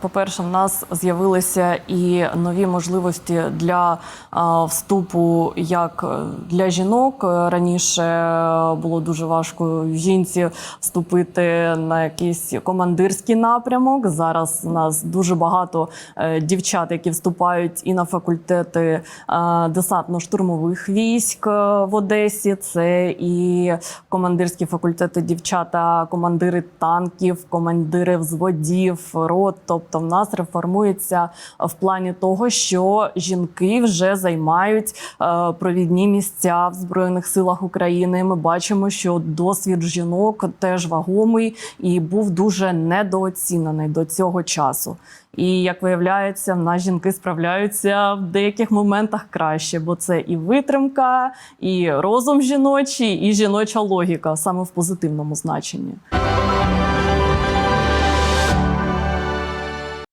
По-перше, в нас з'явилися і нові можливості для вступу як е, для жінок. Раніше е, було дуже важко жінці вступити на якийсь командирський напрямок. Зараз у нас дуже багато е, дівчат, які вступають і на факультети десантно-штурмових військ в Одесі. Це і командирські факультети дівчата, командири танків, командири взводів, рот. Тобто, в нас реформується в плані того, що жінки вже займають е, провідні місця в збройних силах України. Ми бачимо, що досвід жінок теж вагомий і був дуже недооцінений до цього часу. І як виявляється, в нас жінки справляються в деяких моментах краще, бо це і витримка, і розум жіночий, і жіноча логіка саме в позитивному значенні.